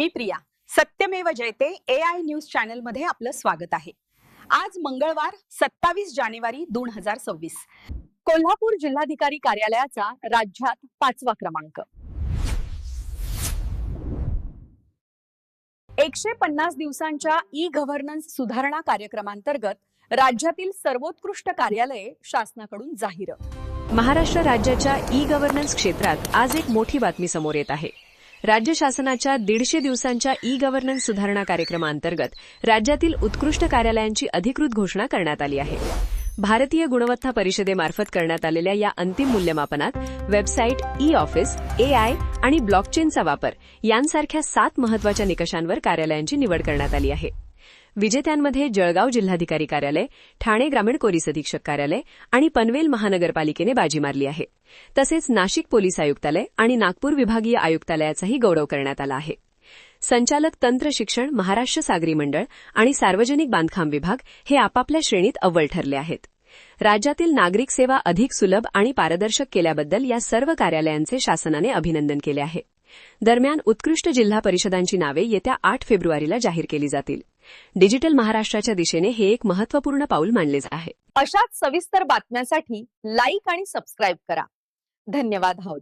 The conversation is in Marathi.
Me Priya. Satyamev Jayate A I news चॅनलमध्ये आपलं स्वागत आहे. आज मंगळवार सत्तावीस जानेवारी दोन हजार सव्वीस. कोल्हापूर जिल्हाधिकारी कार्यालयाचा राज्यात पाचवा क्रमांक. एकशे पन्नास दिवसांच्या ई गव्हर्नन्स सुधारणा कार्यक्रमांतर्गत राज्यातील सर्वोत्कृष्ट कार्यालये शासनाकडून जाहीर. महाराष्ट्र राज्याच्या ई गव्हर्नन्स क्षेत्रात आज एक मोठी बातमी समोर येत आहे. राज्य शासनाच्या दीडशे दिवसांच्या ई गव्हर्नन्स सुधारणा कार्यक्रमाअंतर्गत राज्यातील उत्कृष्ट कार्यालयांची अधिकृत घोषणा करण्यात आली आहे. भारतीय गुणवत्ता परिषदेमार्फत करण्यात आलेल्या या अंतिम मूल्यमापनात वेबसाईट ई ऑफिस एआय आणि ब्लॉकचेनचा वापर यांसारख्या सात महत्त्वाच्या निकषांवर कार्यालयांची निवड करण्यात आली आहे. विजेत्यांमध्ये जळगाव जिल्हाधिकारी कार्यालय ठाणे ग्रामीण पोलीस अधीक्षक कार्यालय आणि पनवेल महानगरपालिकेने बाजी मारली आहे. तसेच नाशिक पोलीस आयुक्तालय आणि नागपूर विभागीय आयुक्तालयाचाही गौरव करण्यात आला आहे. संचालक तंत्र शिक्षण महाराष्ट्र सागरी मंडळ आणि सार्वजनिक बांधकाम विभाग हे आपापल्या श्रेणीत अव्वल ठरले आहेत. राज्यातील नागरिक सेवा अधिक सुलभ आणि पारदर्शक केल्याबद्दल या सर्व कार्यालयांचे शासनाने अभिनंदन केले आहे. दरम्यान उत्कृष्ट जिल्हा परिषदांची नावे येत्या आठ फेब्रुवारीला जाहीर केली जातील. डिजिटल महाराष्ट्राच्या दिशेने हे एक महत्त्वपूर्ण पाऊल मानले आहे. अशाच सविस्तर बातम्यांसाठी लाईक आणि सबस्क्राईब करा. धन्यवाद आहोत